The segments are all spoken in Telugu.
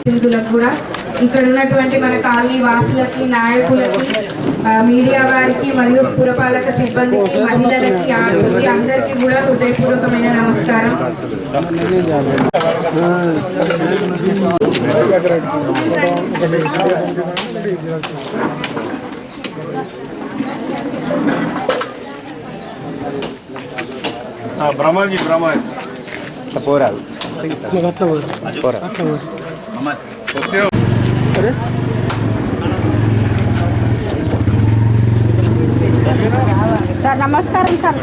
ప్రతినిధులకు కూడా. ఇక్కడ ఉన్నటువంటి మన కాలనీ వాసులకి నాయకులకి మీడియా వారికి మరియు పురపాలక సిబ్బందికి మహిళలకి ఆరోగ్య అందరికీ కూడా హృదయపూర్వకమైన నమస్కారం. బ్రహ్మాజీ బ్రహ్మాజీ. పోరాదు. సార్ నమస్కారం సార్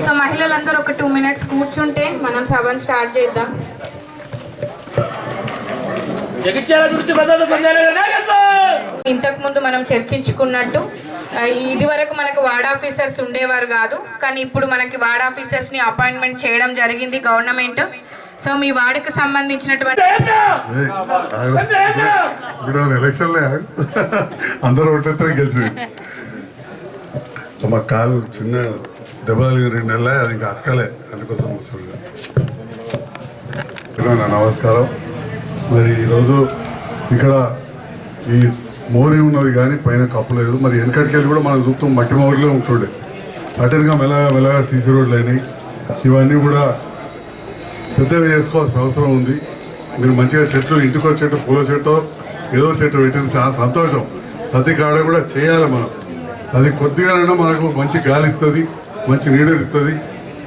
so మహిళలందరూ ఒక టూ మినిట్స్ కూర్చుంటే మనం సభను స్టార్ట్ చేద్దాం. ఇంతకు ముందు మనం చర్చించుకున్నట్టు ఇది వరకు మనకు వార్డ్ ఆఫీసర్స్ ఉండేవారు కాదు కానీ ఇప్పుడు మనకి వార్డ్ ఆఫీసర్స్ని అపాయింట్మెంట్ చేయడం జరిగింది గవర్నమెంట్. సో మీ వార్డుకు సంబంధించినటువంటి అందరూ ఒకటే గెలిచి మా కాలు చిన్న దెబ్బలు రెండు నెలలే అది ఇంకా అతకలే. అందుకోసం నమస్కారం. మరి ఈరోజు ఇక్కడ ఈ మోరీ ఉన్నది కానీ పైన కప్పలేదు మరి వెనకటికి వెళ్ళి కూడా మనం చూస్తాం మట్టి మోరీలో ఉంటుండే. అటెన్గా మెల్లగా మెల్లగా సీసీ రోడ్లు అయినాయి. ఇవన్నీ కూడా పెద్దగా చేసుకోవాల్సిన అవసరం ఉంది. మీరు మంచిగా చెట్లు ఇంటికో చెట్టు పూల చెట్టు ఏదో చెట్టు పెట్టింది. చాలా సంతోషం. ప్రతి కాడ కూడా చేయాలి మనం. అది కొద్దిగానైనా మనకు మంచి గాలి ఇస్తుంది మంచి నీడ ఇస్తుంది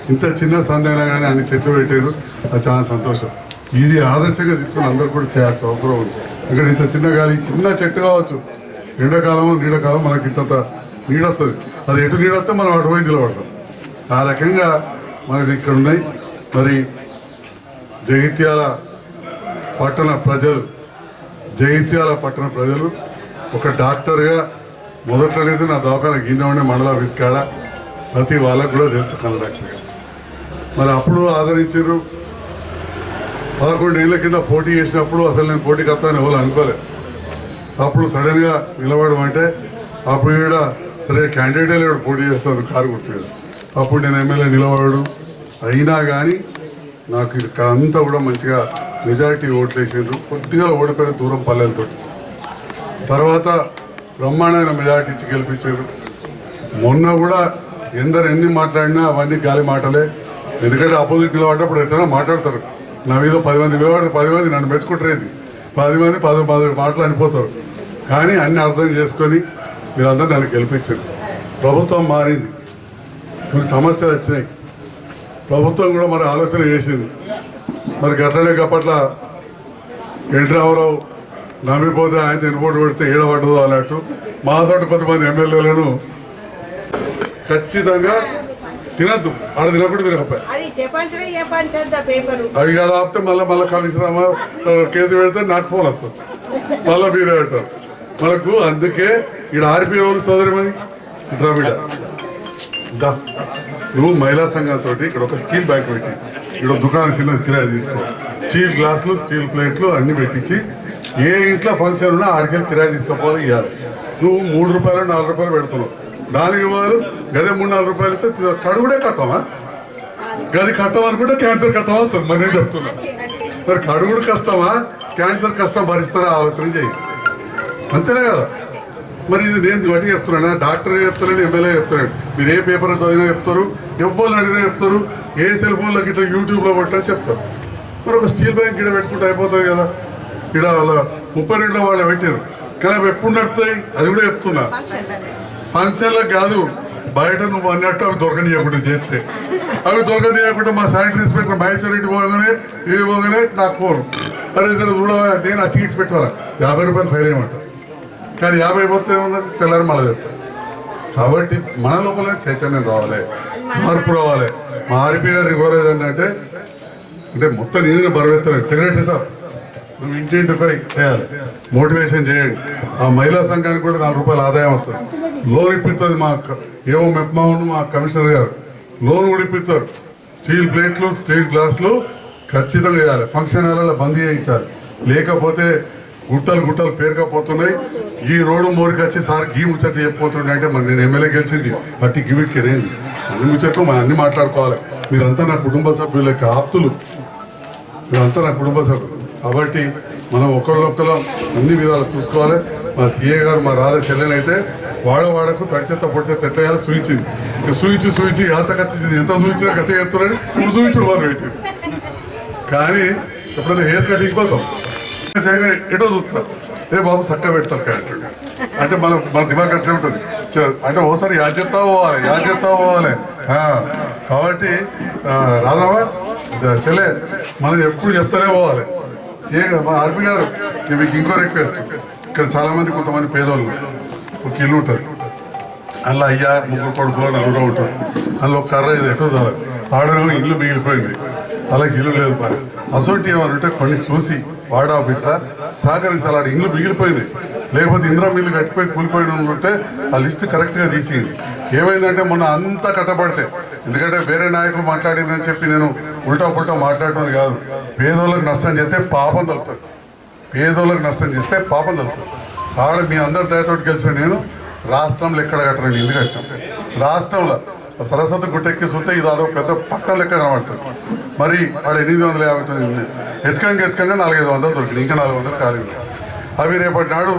ఇంత చిన్న సందైనా కానీ అన్ని చెట్లు పెట్టారు అది చాలా సంతోషం. ఇది ఆదర్శంగా తీసుకుని అందరూ కూడా చేయాల్సిన అవసరం ఉంది. ఇక్కడ ఇంత చిన్న గాలి చిన్న చెట్టు కావచ్చు. ఎండాకాలం నీడకాలం మనకి ఇంత నీడొస్తుంది అది ఎటు నీడొస్తే మనం అటువైపు నిలబడతాం ఆ రకంగా మనకి ఇక్కడ ఉన్నాయి. మరి జగిత్యాల పట్టణ ప్రజలు జగిత్యాల పట్టణ ప్రజలు ఒక డాక్టర్గా మొదట్లోనైతే నా దవాఖాన గిన్నె ఉండే మండల ఆఫీస్ కాడ ప్రతి వాళ్ళకు కూడా తెలుసు కన్న డాక్టర్గా మరి అప్పుడు ఆదరించారు. పదకొండు ఏళ్ళ కింద పోటీ చేసినప్పుడు అసలు నేను పోటీకి వస్తాను ఎవరు అనుకోలేదు అప్పుడు సడన్గా నిలబడమంటే అప్పుడు ఈవిడ సరే క్యాండిడేటే లేడు పోటీ చేస్తాను కారు గుర్తు అప్పుడు నేను ఎమ్మెల్యే నిలబడడు అయినా కానీ నాకు ఇక్కడ అంతా కూడా మంచిగా మెజారిటీ ఓట్లు వేసిండ్రు కొద్దిగా ఓడిపోయిన దూరం పల్లెలతో తర్వాత బ్రహ్మాండమైన మెజారిటీ ఇచ్చి గెలిపించారు మొన్న కూడా ఎందరు ఎన్ని మాట్లాడినా అవన్నీ గాలి మాటలే. ఎందుకంటే ఆపోజిట్ నిలబడ్డప్పుడు ఎట్లా మాట్లాడతారు. నా మీద పది మంది నిలబడి పది మంది నన్ను మెచ్చుకుంటారేంది పది మంది పది పది మాటలు అనిపోతారు. కానీ అన్ని అర్థం చేసుకొని మీరందరూ నన్ను గెలిపించారు. ప్రభుత్వం మారింది. కొన్ని సమస్యలు వచ్చినాయి. ప్రభుత్వం కూడా మరి ఆలోచన చేసింది. మరి గట్లనే కాపట్ల ఎన్టీ రామారావు నమ్మిపోతే ఆయన తినపోటు పెడితే ఏడబడ్డదు అన్నట్టు మా చోట కొంతమంది ఎమ్మెల్యేలను ఖచ్చితంగా తినద్దు. ఆడ తినకుండా తినకపోయా అది కాదు ఆపితే మళ్ళీ మళ్ళీ కమిషనర్ కేసు పెడితే నాకు ఫోన్ వస్తుంది. మళ్ళీ మీరే అంటారు. మనకు అందుకే ఇక్కడ ఆర్పిఓ సోదరి మరి. ద్రవిడ దా. నువ్వు మహిళా సంఘంతో ఇక్కడ ఒక స్టీల్ బ్యాంక్ పెట్టి ఇక్కడ దుకాణం చిన్న కిరాయి తీసుకో. స్టీల్ గ్లాసులు స్టీల్ ప్లేట్లు అన్ని పెట్టించి ఏ ఇంట్లో ఫంక్షన్ ఉన్నా ఆడికెళ్ళి కిరాయి తీసుకోపోవాలి ఇవ్వాలి నువ్వు మూడు రూపాయలు నాలుగు రూపాయలు పెడుతున్నావు. దానికి వారు గదే మూడు నాలుగు రూపాయలు అయితే కడుగుడే కట్టమా గది కట్టమనుకుంటే క్యాన్సర్ కట్టం అవుతుంది మరి నేను చెప్తున్నా. మరి కడుగుడు కష్టమా? క్యాన్సర్ కష్టం భరిస్తారా? ఆలోచన చేయి. అంతేనే కదా? మరి ఇది నేను బట్టి చెప్తున్నా డాక్టర్ చెప్తున్నాడు ఎమ్మెల్యే చెప్తున్నాడు మీరు ఏ పేపర్ చదివినా చెప్తారు ఎవరు అడిగినా చెప్తారు ఏ సెల్ ఫోన్లో గిట్లా యూట్యూబ్లో పట్టినా చెప్తారు. మరి ఒక స్టీల్ బ్యాంక్ ఇక్కడ పెట్టుకుంటే అయిపోతుంది కదా? ఇక్కడ వాళ్ళ ముప్పై రెండులో వాళ్ళు పెట్టారు. కానీ అవి ఎప్పుడు నడుతాయి? అది కూడా చెప్తున్నా. ఫంక్షన్లకు కాదు. బయట నువ్వు అన్నట్టు అవి దొరకనియకుండా చేస్తే. అవి దొరకనియకుండా మా శానిటరీ ఇన్స్పెక్టర్ మహేశ్వర రెడ్డి పోగానే ఏ పోగానే నాకు ఫోన్. అరే సరే చూడవా? నేను ఆ టికెట్స్ పెట్టాలా యాభై రూపాయలు ఫైన్ వేయమంట కానీ యాభై పోతే ఏమన్నది తెల్లారి మళ్ళీ చెప్తాను కాబట్టి మన లోపల చైతన్యం రావాలి. మార్పు రావాలి. మా ఆర్పీ గారిని కోరేది ఏంటంటే అంటే మొత్తం నేను బరువెత్తాను సెక్రటరీ సార్. నువ్వు ఇంటింటిపై చేయాలి మోటివేషన్ చేయండి. ఆ మహిళా సంఘానికి కూడా నాలుగు రూపాయలు ఆదాయం వస్తుంది. లోన్ ఇప్పిస్తుంది మా ఏమో ఏవో మెప్మా ఉండు మా కమిషనర్ గారు. లోన్ కూడా ఇప్పిస్తారు స్టీల్ ప్లేట్లు స్టీల్ గ్లాసులు ఖచ్చితంగా చేయాలి ఫంక్షన్ హాల్లో బంద్ చేయించాలి. లేకపోతే గుట్టలు గుట్టలు పేరుకపోతున్నాయి. ఈ రోడ్డు మోరికి వచ్చి సార్ గీ ముచ్చట్లు చెప్పిపోతుండే అంటే మరి నేను ఎమ్మెల్యే గెలిచింది. బట్టి గివిట్కి రేంది అన్ని ముచ్చట్లు మా అన్ని మాట్లాడుకోవాలి. మీరంతా నా కుటుంబ సభ్యుల యొక్క ఆప్తులు. మీరంతా నా కుటుంబ సభ్యులు. కాబట్టి మనం ఒకళ్ళొక్కరు అన్ని విధాలు చూసుకోవాలి. మా సీఏ గారు మా రాధ చెల్లెనైతే వాడ వాడకు తడిచెత్త పొడిచెత్త ఎట్లా సూచించింది. సూచించి సూచించి ఎంత కత్తించింది ఎంత సూచించినా కత్తి ఎత్తున్నాడు ఇప్పుడు సూచించడం వారు పెట్టింది. కానీ ఎప్పుడైనా హెయిర్ కట్ పోతాం చేయగా ఎటో చూస్తారు. ఏ బాబు చక్క పెడతారు క్యారెక్టర్. అంటే మన మన దిమాగ్ అట్లే ఉంటుంది. అంటే ఓసారి యా చేస్తా పోవాలి యా చేస్తా పోవాలి కాబట్టి ఆ, రాధవా చెల్లె మనం ఎప్పుడు చెప్తానే పోవాలి. సీఏ మా ఆర్పి గారు. మీకు ఇంకో రిక్వెస్ట్. ఇక్కడ చాలామంది కొంతమంది పేదోళ్ళు ఒక ఇల్లు ఉంటారు. అందులో అయ్యా ముగ్గురు కొడుకులు నలుగురు ఉంటారు. అందులో కర్ర ఇది ఎటో చాలు ఆడనేమో ఇల్లు మిగిలిపోయింది. అలాగే ఇల్లు లేదు మరి. అసోంటి ఏమైనా ఉంటే కొన్ని చూసి వార్డ్ ఆఫీసర్ సహకరించాలి. ఆడ ఇల్లు మిగిలిపోయింది. లేకపోతే ఇందిరా మిల్లు కట్టిపోయి కూలిపోయిన ఉంటే ఆ లిస్ట్ కరెక్ట్గా తీసింది ఏమైందంటే మొన్న అంతా కట్టబడితే ఎందుకంటే వేరే నాయకులు మాట్లాడిందని చెప్పి నేను ఉల్టా పుల్టా మాట్లాడటం కాదు. పేదోళ్ళకి నష్టం చేస్తే పాపం తగ్గుతుంది పేదోళ్ళకి నష్టం చేస్తే పాపం తగ్గుతుంది ఆడ మీ అందరి దయతోటి గెలిచిన నేను రాష్ట్రంలో ఎక్కడ కట్టనండి ఇల్లు కట్టాం రాష్ట్రంలో సరస్వతి గుట్టెక్కి చూస్తే ఇది అదొక పెద్ద పట్టణం లెక్క కనబడుతుంది. మరి ఆడ ఎనిమిది వందల యాభై తొమ్మిది ఎత్కంగా ఎత్కంగా నాలుగైదు వందలు దొరికింది ఇంకా నాలుగు వందలు ఖాళీ అవి రేపటి నాడు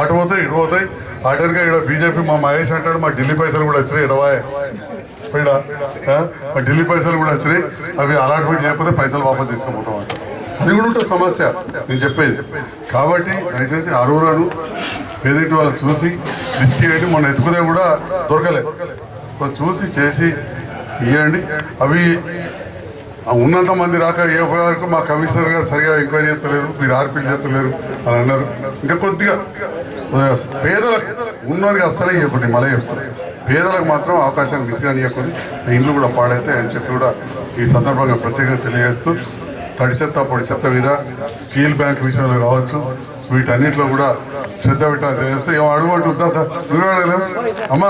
అటు పోతాయి ఇటు పోతాయి. అటెన్గా ఇక్కడ బీజేపీ మా మహేష్ అంటాడు మా ఢిల్లీ పైసలు కూడా వచ్చినాయి ఇడవాయ్. పోయినా ఢిల్లీ పైసలు కూడా వచ్చినాయి. అవి అలాట్మెంట్ చేయకపోతే పైసలు వాపస్ తీసుకుపోతాం అంట. అది కూడా ఉంటుంది సమస్య నేను చెప్పేది. కాబట్టి దయచేసి అరువులను పేదింటి వాళ్ళు చూసి లిస్ట్ చేయండి మొన్న ఎత్తుకునే కూడా దొరకలేదు చూసి చేసి ఇవ్వండి అవి ఉన్నంత మంది రాక ఏ వరకు మా కమిషనర్ గారు సరిగా ఎంక్వైరీ చేస్తలేరు మీరు ఆర్పీలు చేస్తలేరు అని అన్నారు. ఇంకా కొద్దిగా ఆ, పేదలకు అస్సలే చెప్పండి మళ్ళీ చెప్పండి పేదలకు మాత్రం అవకాశం విసిగానియకుని ఇండ్లు కూడా పాడైతే అని చెప్పి కూడా ఈ సందర్భంగా ప్రత్యేకంగా తెలియజేస్తూ తడి చెత్త పొడి చెత్త మీద స్టీల్ బ్యాంక్ విషయంలో కావచ్చు వీటన్నిటిలో కూడా శ్రద్ధ పెట్టాలని తెలియజేస్తూ ఏమో అడుగు అంటుందా నువ్వే అడగలేవు? అమ్మా!